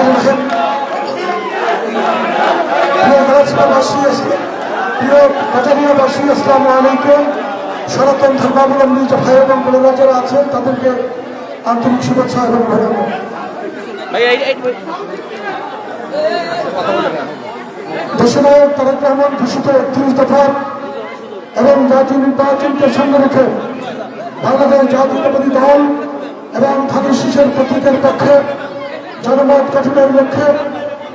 রহিম প্রিয় গাছপাবাসী প্রিয় সনাতন ধর্মাবলম্বী যে ভাই এবং বোনেরা আছেন তাদেরকে আন্তরিক শুভেচ্ছা এবং অভিনন্দন দেশনায়ক তারেক রহমান ঘোষিত একত্রিশ দফা এবং জাতীয় নির্বাচনকে সামনে রেখে বাংলাদেশ জাতীয়তাবাদী দল এবং ধানের শীষের প্রতীকের পক্ষে জনমত গঠনের লক্ষ্যে,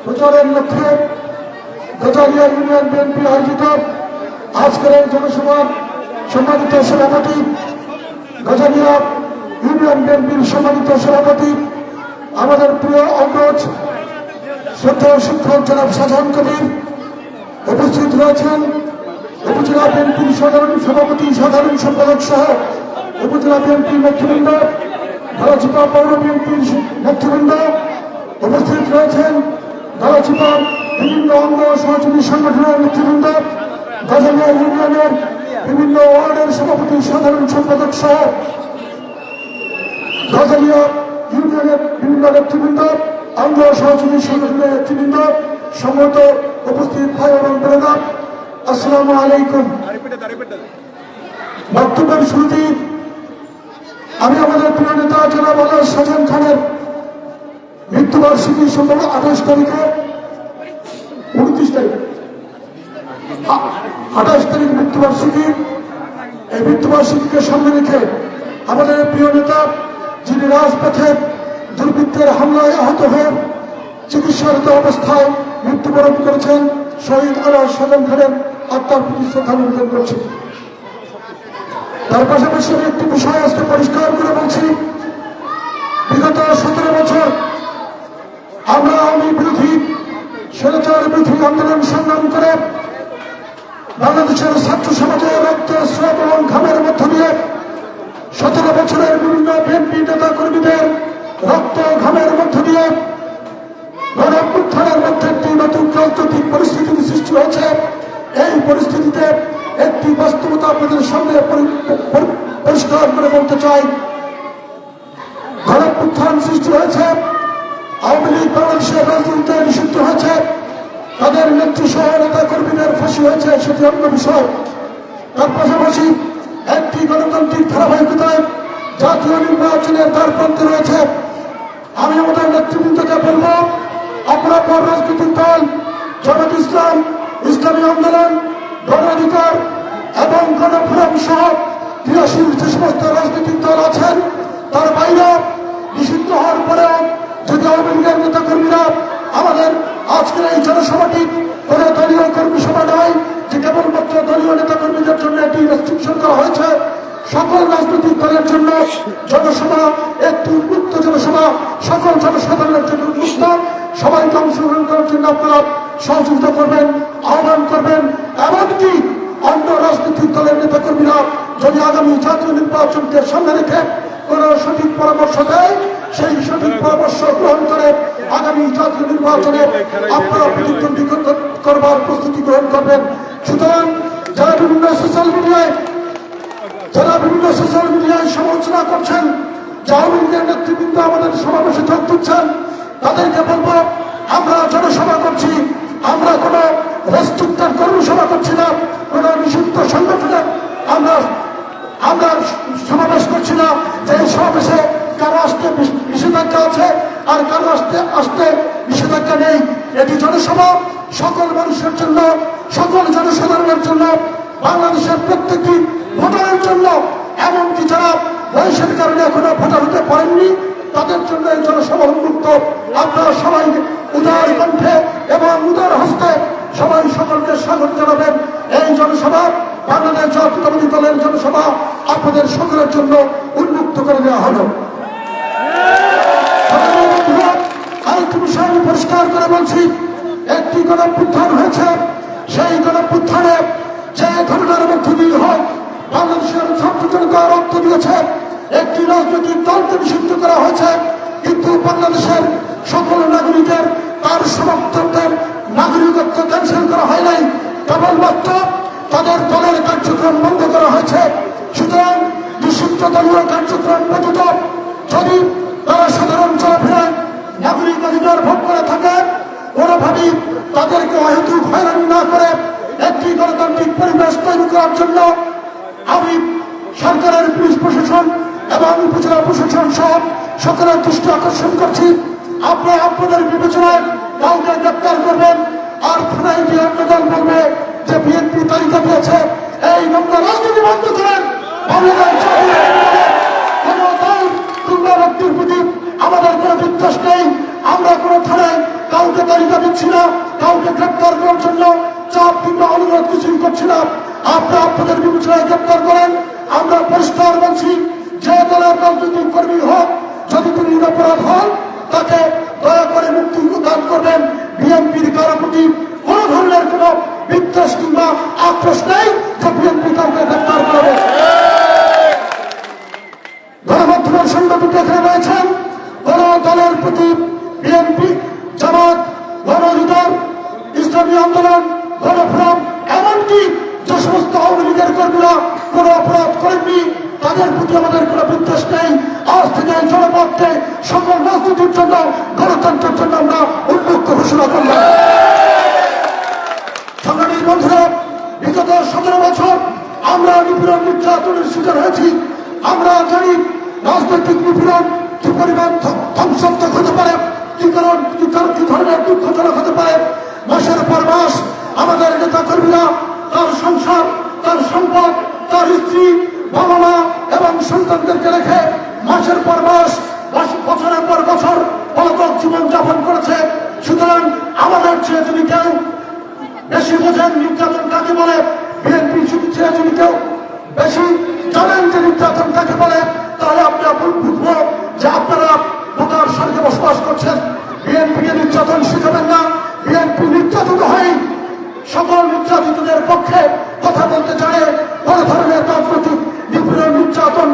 প্রচারের লক্ষ্যে গজারিয়া ইউনিয়ন বিএনপি আয়োজিত আজকের এই জনসভার সম্মানিত সভাপতি, গজারিয়া ইউনিয়ন বিএনপির সম্মানিত সভাপতি, আমাদের প্রিয় অগ্রজ শ্রদ্ধা শিক্ষক জনাব সাধারণ কবির উপস্থিত রয়েছেন। উপজেলা বিএনপির সাধারণ সভাপতি, সাধারণ সম্পাদক সহ উপজেলা বিএনপির নেতৃবৃন্দ ধরাচিপা পৌর বিএনপির নেতৃবৃন্দ উপস্থিত রয়েছেন ধরাচিপা বিভিন্ন অঙ্গ সহযোগী সংগঠনের নেতৃবৃন্দ গাজালিয়া ইউনিয়নের বিভিন্ন ওয়ার্ডের সভাপতি, সাধারণ সম্পাদক সহ গাজালিয়া ইউনিয়নের বিভিন্ন নেতৃবৃন্দ, অঙ্গ সহযোগী সংগঠনের নেতৃবৃন্দ, সম্মত উপস্থিত ভাই এবং বোনেরা, আসসালামু আলাইকুম। বক্তব্যের শুরুতেই আমি আমাদের প্রিয় নেতা জনাব আল্লাহ সাজান খানের মৃত্যুবার্ষিকী সম্ভব আঠাশ তারিখে, উনত্রিশ তারিখ। আঠাশ তারিখ মৃত্যুবার্ষিকী এই মৃত্যুবার্ষিকীকে সামনে রেখে আমাদের প্রিয় নেতা, যিনি রাজপথে দুর্বৃত্তের হামলায় আহত হয়ে চিকিৎসারত অবস্থায় মৃত্যুবরণ করেছেন, শহীদ আল্লাহ সাজান খানের আত্মার প্রতি শ্রদ্ধা নিবেদন করছি। তার পাশাপাশি আমি একটি বিষয় আজকে পরিষ্কার করে বলছি। বিগত সতেরো বছর আমরা আওয়ামী বিরোধী স্বৈরাচার বিরোধী আন্দোলন সংগ্রাম করে বাংলাদেশের ছাত্র সমাজের রক্ত, স্রোত এবং ঘামের মধ্য দিয়ে সতেরো বছরের বিভিন্ন বিএনপি নেতা কর্মীদের রক্ত, ঘামের মধ্য দিয়ে গণঅভ্যুত্থানের মধ্যে একটি নতুন রাজনৈতিক পরিস্থিতির সৃষ্টি হয়েছে। এই পরিস্থিতিতে একটি বাস্তবতা আপনাদের সামনে পরি- পরি- পরিষ্কার করে বলতে চাই। গণঅভ্যুত্থান সৃষ্টি হয়েছে। আওয়ামী লীগ, বাংলাদেশের রাজনীতিতে নিষিদ্ধ হয়েছে। তাদের নেত্রী সহ নেতা কর্মীদের ফাঁসি হয়েছে, সেটি অন্য বিষয়। তার পাশাপাশি একটি গণতান্ত্রিক ধারাবাহিকতায় জাতীয় নির্বাচনের তার প্রান্তে রয়েছে। আমি আমাদের নেতৃবৃন্দকে বলব আপনার পর রাজনৈতিক দল জামাত ইসলাম, ইসলামী আন্দোলন গণ অধিকার এবং গণফোরাম সহ ক্রিয়াশীল যে সমস্ত রাজনৈতিক দল আছেন তার বাইরে নিষিদ্ধ হওয়ার পরেও যদি আওয়ামী লীগের নেতা কর্মীরা আমাদের আজকের এই জনসভাটি কোন দলীয় কর্মী সভা নয়, যে কেবলমাত্র দলীয় নেতা কর্মীদের জন্য একটি রেস্ট্রিকশন করা হয়েছে। সকল রাজনৈতিক দলের জন্য জনসভা একটি উন্মুক্ত জনসভা, সকল জনসাধারণের জন্য উন্মুক্ত। সবাইকে অংশগ্রহণ করার জন্য আপনারা সহযোগিতা করবেন, আহ্বান করবেন। এমনকি অন্য রাজনৈতিক দলের নেতা কর্মীরা যদি আগামী জাতীয় নির্বাচনকে সামনে রেখে কোন সঠিক পরামর্শ দেয় সেই সঠিক পরামর্শ গ্রহণ করে আগামী জাতীয় নির্বাচনে আপনারা প্রতিদ্বন্দ্বী করবার প্রস্তুতি গ্রহণ করবেন। সুতরাং যারা বিভিন্ন সোশ্যাল মিডিয়ায় যারা বিভিন্ন সোশ্যাল মিডিয়ায় সমালোচনা করছেন আওয়ামী লীগের নেতৃবৃন্দ আমাদের সমাবেশে যোগ দিচ্ছেন, তাদেরকে বলব, আমরা জনসভা করছি, আমরা কোনো রেস্ট্রিক্টেড কর্মসভা করছি না, কোনো নিষিদ্ধ সংগঠনের আমরা আমরা সমাবেশ করছি না। যে সমাবেশে কারও আসতে নিষ- নিষেধাজ্ঞা আছে, আর কারও আসতে আসতে নিষেধাজ্ঞা নেই। এটি জনসভা, সকল মানুষের জন্য, সকল জনসাধারণের জন্য, বাংলাদেশের প্রত্যেকটি ভোটারের জন্য। এমনকি যারা বয়সের কারণে এখনও ভোটার হতে পারেননি, তাদের জন্য এই জনসভা উন্মুক্ত। আপনারা সবাই উদার কণ্ঠে এবং উদার হস্তে সবাই সকলকে স্বাগত জানাবেন। এই জনসভা বাংলাদেশ জাতীয়তাবাদী দলের জনসভা আপনাদের সকলের জন্য উন্মুক্ত করে দেওয়া হলো। পরিষ্কার করে বলছি, একটি গণপুত্থান হয়েছে। সেই গণপুত্থানে যে ঘটনার মধ্য হোক বাংলাদেশের ছাত্র রক্ত দিয়েছে, একটি রাজনৈতিক দলকে নিষিদ্ধ করা হয়েছে। কিন্তু বাংলাদেশের সকল নাগরিকের তার সমর্থকদের নাগরিকত্ব ক্যান্সেল করা হয় নাই। কেবলমাত্র তাদের দলের কার্যক্রম বন্ধ করা হয়েছে। সুতরাং নিষিদ্ধ দলীয় কার্যক্রম ব্যতীত যদি তারা সাধারণ চলাফেরা নাগরিক অধিকার ভোগ করে থাকে, কোনোভাবেই তাদেরকে অহেতু হয়রানি না করে একটি গণতান্ত্রিক পরিবেশ তৈরি করার জন্য আমি সরকারের পুলিশ প্রশাসন এবং উপজেলা প্রশাসন সহ সকলের দৃষ্টি আকর্ষণ করছি। আপনি আপনাদের বিবেচনায় কাউকে গ্রেপ্তার করবেন, আর থানায় গিয়ে আবেদন করবে যে বিএনপি তালিকা দিয়েছে, এই নম্বর রাজনীতি বন্ধ করেন। কোনো দল আমাদের কোনো বিদ্বেষ নেই। আমরা কোনো থানায় কাউকে তালিকা দিচ্ছি না, কাউকে গ্রেপ্তার করার জন্য চাপ কিংবা অনুরোধ কিছুই করছি না। আপনারা আপনাদের বিবেচনায় গ্রেপ্তার করেন। আমরা পরিষ্কার বলছি, যে দলের রাজনৈতিক কর্মী হোক, যদি তিনি নিরপরাধ হন, তাকে দয়া করে মুক্তি দান করবেন। বিএনপির কারও প্রতি কোন ধরনের কোন বিদ্বেষ কিংবা আক্রোশ নেই যে বিএনপি কাউকে গ্রেপ্তার করবে সংগ্রামী বন্ধুরা, বিগত সতেরো বছর আমরা নিপীড়ন নির্যাতনের শিকার হয়েছি। আমরা জানি রাজনৈতিক নিপীড়ন কি পরিমাণ ধ্ব- ধ্বংসাত্মক হতে পারে, কি কারণ, কি কি ধরনের দুঃখজনক হতে পারে। মাসের পর মাস আমাদের নেতা কর্মীরা তার সংসার, তার সম্পদ, তার স্ত্রী, বাবা মা এবং সন্তানদেরকে রেখে মাসের পর মাস- বছরের পর বছর পলাতক বেশি বোঝেন নির্যাতন কাকে বলে? বিএনপি ছেড়ে বেশি জানেন যে নির্যাতন কাকে বলে, তাহলে আমরা বুঝব যে আপনারা ভোটার সঙ্গে বসবাস করছেন, বিএনপি নির্যাতন শিখাবেন না। বিএনপি নির্যাতিত হয় সকল নির্যাতিতদের পক্ষে কথা বলতে চায়। কোন ধরনের রাজনৈতিক নির্যাতন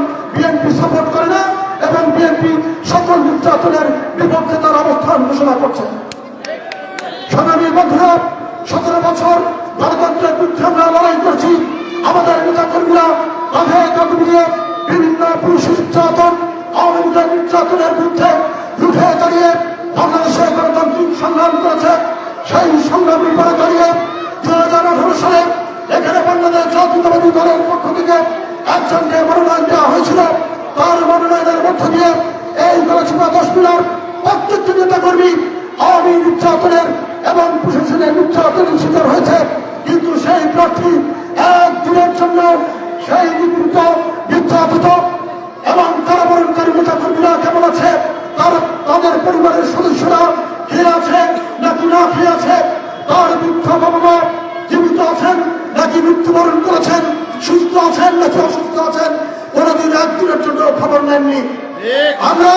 সংগ্রামী পরে দাঁড়িয়ে দু হাজার আঠারো সালে এখানে বাংলাদেশ জাতীয়তাবাদী দলের পক্ষ থেকে একজনকে মনোনয়ন দেওয়া হয়েছিল। তার মনোনয়নের মধ্য দিয়ে এই গণসভা দশ মিনার প্রত্যেকটি নেতা কর্মী আওয়ামী নির্যাতনের এবং প্রশাসনের নির্যাতনের শিকার হয়েছে। কিন্তু সেই প্রার্থী একদিনের জন্য সেই নিপীড়িত, নির্যাতিত এবং কারাবরণকারী নেতা কর্মীরা কেমন আছে? তার তাদের পরিবারের সদস্যরা খেয়ে আছে নাকি না খেয়ে আছে? তার বৃদ্ধ বাবা জীবিত আছেন, নাকি মৃত্যুবরণ করেছেন? সুস্থ আছেন নাকি অসুস্থ আছেন? কোনোদিন একদিনের জন্য খবর নেননি। আমরা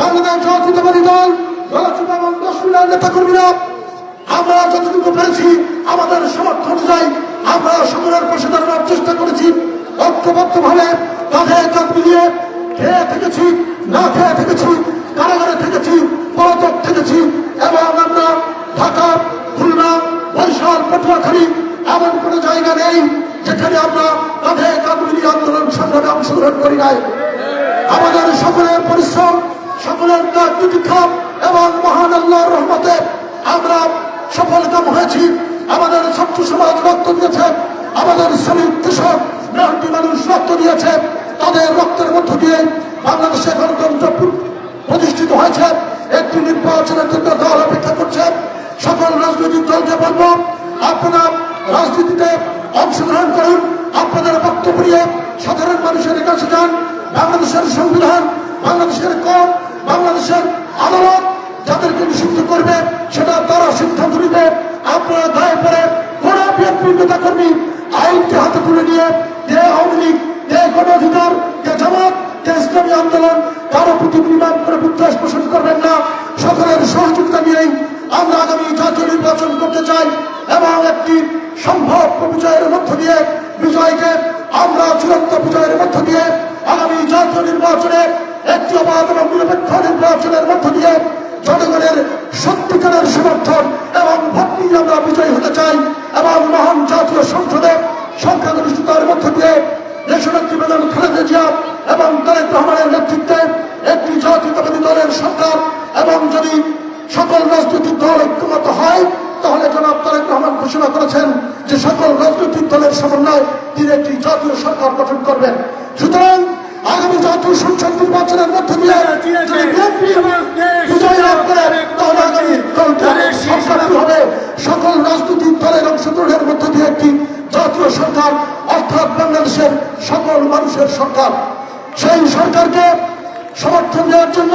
বাংলাদেশ জাতীয়তাবাদী দল দশমিনার নেতা কর্মীরা আমরা যতটুকু পেরেছি আমাদের সমর্থ অনুযায়ী আমরা সকলের পাশে দাঁড়ানোর চেষ্টা করেছি। ঐক্যবদ্ধ ভাবে কাঁধে কাঁধ মিলিয়ে খেয়ে থেকেছি, না খেয়ে থেকেছি, কারাগারে থেকেছি, পলাতক থেকেছি, এবং আমরা ঢাকা বরিশাল, পটুয়াখালী এমন কোনো জায়গা নেই যেখানে আমরা কাঁধে মিলিয়ে আন্দোলন সংগ্রামে অংশগ্রহণ করি নাই। আমাদের সকলের পরিশ্রম, সকলের ত্যাগ এবং মহান আল্লাহর রহমতে আমরা সফলকাম হয়েছি। আমাদের ছাত্র সমাজ রক্ত দিয়েছে, আমাদের শ্রমিক কৃষক মেহনতি মানুষ রক্ত দিয়েছে, তাদের রক্তের মধ্য দিয়ে বাংলাদেশে গণতন্ত্র প্রতিষ্ঠিত হয়েছে। একটি নির্বাচনের জন্য দল অপেক্ষা করছে। সকল রাজনৈতিক দলকে বলব, আপনারা রাজনীতিতে অংশগ্রহণ করুন, আপনাদের বক্তব্য নিয়ে সাধারণ মানুষের কাছে যান। বাংলাদেশের সংবিধান, বাংলাদেশের কর বাংলাদেশের আদালত যাদেরকে নিষিদ্ধ করবে, সেটা তারা সিদ্ধান্ত নিবে। আপনারা দায় পরে কোন বিএনপি নেতা কর্মী আইনকে হাতে তুলে নিয়ে যে আওয়ামী লীগ, যে গণ অধিকার যে জামাত, যে ইসলামী আন্দোলন, কারও প্রতি বিমান করে বিদ্বেষ পোষণ করবেন না। সকলের সহযোগিতা নিয়েই আমরা আগামী জাতীয় নির্বাচন করতে চাই এবং একটি সম্ভব বিজয়ের মধ্য দিয়ে, বিজয়কে আমরা চূড়ান্ত বিজয়ের মধ্য দিয়ে আগামী জাতীয় নির্বাচনে একটি অবাধ এবং নিরপেক্ষ নির্বাচনের মধ্য দিয়ে জনগণের সত্যিকারের সমর্থন এবং ভোট নিয়ে আমরা বিজয়ী হতে চাই এবং মহান জাতীয় সংসদে সংখ্যাগরিষ্ঠতার মধ্য দিয়ে দেশনেত্রী বেগম খালেদা জিয়া এবং তারেক রহমানের নেতৃত্বে একটি জাতীয়তাবাদী দলের সরকার এবং যদি সকল রাজনৈতিক দল ঐক্যমত হয় তাহলে জনাব তারেক রহমান ঘোষণা করেছেন যে সকল রাজনৈতিক দলের সমন্বয় তিনি একটি জাতীয় সরকার গঠন করবেন। সুতরাং আগামী জাতীয় সংসদ নির্বাচনের মধ্য দিয়ে বিজয় লাভ করে তাহলে আগামী সরকারটি হবে সকল রাজনৈতিক দলের অংশগ্রহণের মধ্য দিয়ে একটি জাতীয় সরকার অর্থাৎ বাংলাদেশের সকল মানুষের সরকার সেই সরকারকে সমর্থন দেওয়ার জন্য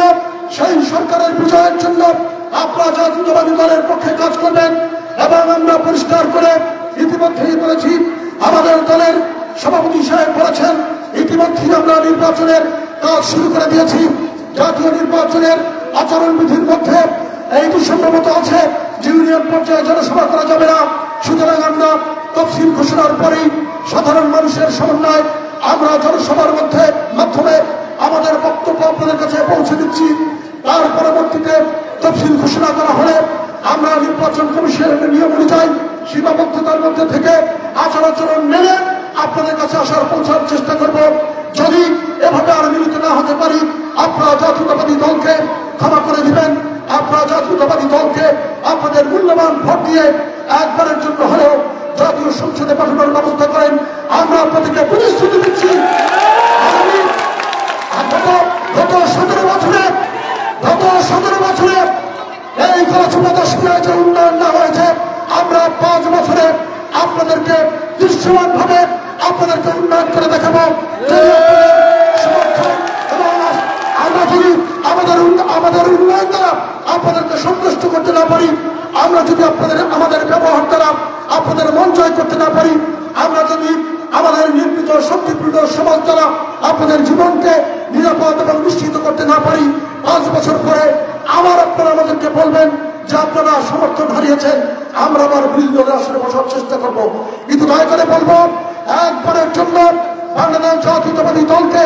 সেই সরকারের বিজয়ের জন্য আপনারা জাতীয়তাবাদী দলের পক্ষে কাজ করবেন এবং আমরা পরিষ্কার করে ইতিমধ্যেই বলেছি, আমাদের দলের সভাপতি সাহেব বলেছেন, ইতিমধ্যেই আমরা নির্বাচনের কাজ শুরু করে দিয়েছি। জাতীয় নির্বাচনের আচরণবিধির মধ্যে এইটি সম্ভবত আছে যে ইউনিয়ন পর্যায়ে জনসভা করা যাবে না। সুতরাং আমরা তফসিল ঘোষণার পরেই সাধারণ মানুষের সমন্বয় আমরা জনসভার মধ্যে মাধ্যমে আমাদের বক্তব্য আপনাদের কাছে পৌঁছে দিচ্ছি। তার পরবর্তীতে তফসিল ঘোষণা করা হলে আমরা নির্বাচন কমিশনের নিয়ম অনুযায়ী সীমাবদ্ধতার মধ্যে থেকে আচার আচরণ মেনে আপনাদের কাছে আসার পৌঁছার চেষ্টা করব। যদি এভাবে আর মিলিত না হতে পারি, আপনারা জাতীয়তাবাদী দলকে ক্ষমা করে দিবেন। আপনারা জাতীয়তাবাদী দলকে আপনাদের মূল্যবান ভোট দিয়ে একবারের জন্য হলেও জাতীয় সংসদে পাঠানোর ব্যবস্থা করেন। আমরা আপনাদেরকে প্রতিশ্রুতি দৃশ্যমান ভাবে আপনাদেরকে উন্নয়ন করে দেখাবো। আমরা যদি আমাদের আমাদের উন্নয়ন দ্বারা আপনাদেরকে সন্তুষ্ট করতে না পারি, আমরা যদি আপনাদের, আমাদের ব্যবহার দ্বারা আপনাদের মন জয় করতে না পারি, আমরা যদি আমাদের নির্মিত শক্তিপূর্ণ সমাজ দ্বারা আপনাদের জীবনকে নিরাপদ এবং নিশ্চিত করতে না পারি, পাঁচ বছর পরে আবার আপনারা আমাদেরকে বলবেন যে আপনারা সমর্থন হারিয়েছেন, আমরা আবার বিরোধী আসলে বসার চেষ্টা করব। কিন্তু দয়া করে বলব, একবারের জন্য বাংলাদেশ জাতীয়তাবাদী দলকে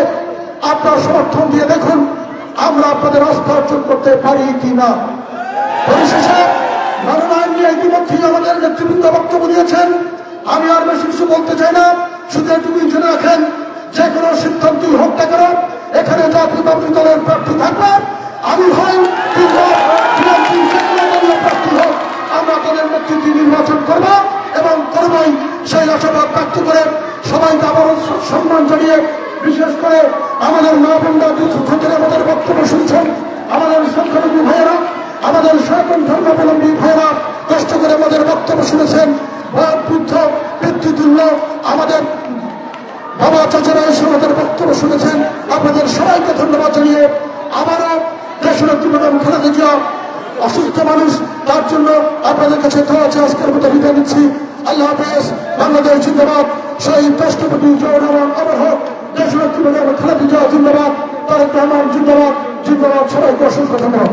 আপনার সমর্থন দিয়ে দেখুন, আমরা আপনাদের আস্থা অর্জন করতে পারি কি না পরিশেষে মনোনয়ন নিয়ে ইতিমধ্যেই আমাদের নেতৃবৃন্দ বক্তব্য দিয়েছেন। আমি আর বেশি কিছু বলতে চাই না, শুধু এটুকু জেনে রাখেন, যে কোনো সিদ্ধান্তই হোক না কেন, এখানে জাতীয়তাবাদী দলের প্রার্থী থাকবে। আমি হই দলীয় প্রার্থী এবং করবই। সেই আশাবাদ ব্যক্ত বিশেষ করে আমাদের মা বোনরা বক্তব্য শুনছেন, আমাদের সংখ্যালঘু ভাইয়েরা, আমাদের সনাতন করে আমাদের বক্তব্য শুনেছেন বৃদ্ধ পিতৃতুল্য আমাদের বাবা চাচারা এসে বক্তব্য শুনেছেন। আপনাদের সবাইকে ধন্যবাদ জানিয়ে আবারও দেশনেত্রী ম্যাডাম খালেদা জিয়া অসুস্থ মানুষ, তার জন্য আপনাদের কাছে দোয়া আছে আজকের মতো বিদায় নিচ্ছি। আল্লাহ হাফেজ, বাংলাদেশ জিন্দাবাদ। শহীদ রাষ্ট্রপতি রহমান আমার হোক দেশনেত্রী ম্যাডাম খালেদা জিয়া জিন্দাবাদ, তারেক রহমান জিন্দাবাদ। জিন্দাবাদ, সবাইকে অসংখ্য ধন্যবাদ।